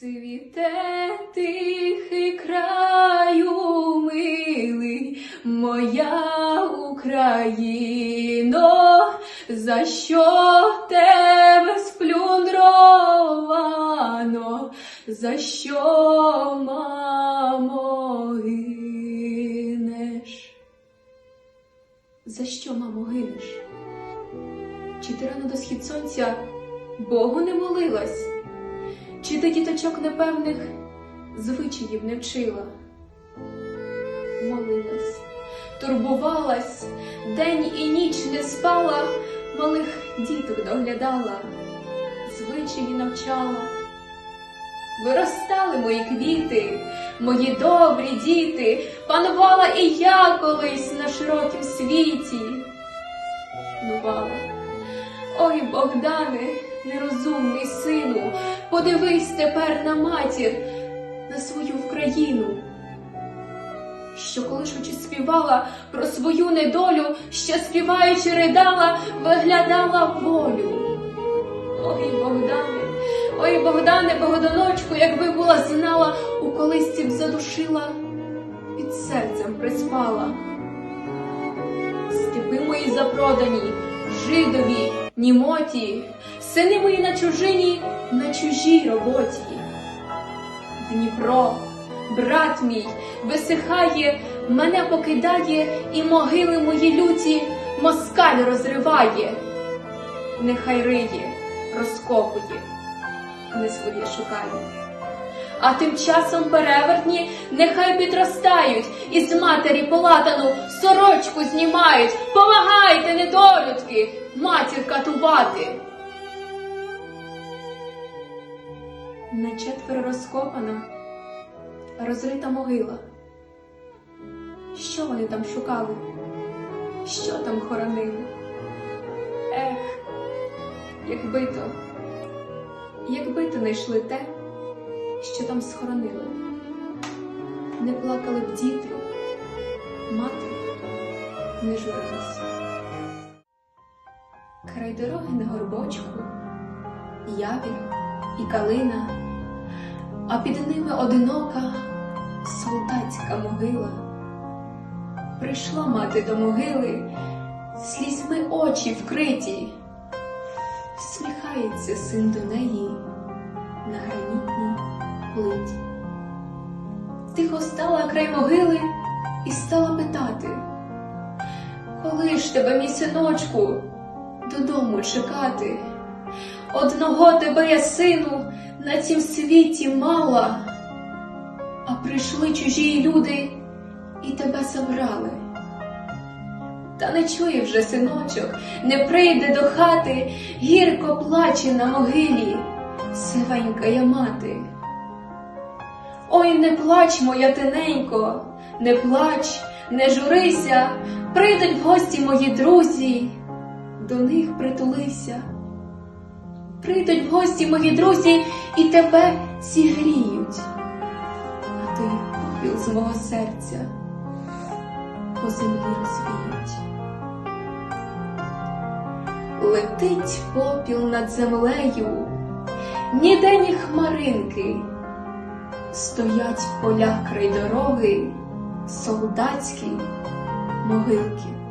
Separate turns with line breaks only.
Світе тихий краю милий, моя Україно, за що тебе сплюндровано, за що, мамо, гинеш? За що, мамо, гинеш? Чи ти рано до схід сонця Богу не молилась? Чи ти діточок непевних звичаїв не вчила? Молилась, турбувалась, день і ніч не спала, малих діток доглядала, звичаї навчала. Виростали мої квіти, мої добрі діти, панувала і я колись на широкім світі. Панувала. Ой, Богдане, нерозумний сину, подивись тепер на матір, на свою Вкраїну, що колишучи співала про свою недолю, що співаючи ридала, виглядала волю. Ой, Богдане, ой, Богдане, Богодоночку, якби була знала, у колисці б задушила, під серцем приспала. Степи мої запродані, жидові, німоті, сини мої на чужині, на чужій роботі. Дніпро, брат мій, висихає, мене покидає, і могили мої люті москаль розриває. Нехай риє, розкопує, не своє шукає. А тим часом перевертні нехай підростають, і з матері полатану сорочку знімають. Помагайте, недолюдки, матір катувати. На четверо розкопана, розрита могила. Що вони там шукали? Що там хоронили? Ех, якби то, якби то не йшли те, що там схоронили. Не плакали б діти, мати не журилась. Дороги на горбочку, явір і калина, а під ними одинока солдатська могила. Прийшла мати до могили, слізьми очі вкриті, всміхається син до неї на гранітній плиті. Тихо стала край могили і стала питати, коли ж тебе, мій синочку, додому чекати? Одного тебе я, сину, на цім світі мала, а прийшли чужі люди і тебе забрали. Та не чує вже синочок, не прийде до хати, гірко плаче на могилі сивенька я мати. Ой, не плач, моя тиненько, не плач, не журися, прийдуть в гості мої друзі, до них притулися. Прийдуть в гості мої друзі і тебе зігріють, а ти попіл з мого серця по землі розвіють. Летить попіл над землею, ніде ні хмаринки, стоять в полях край дороги солдатські могилки.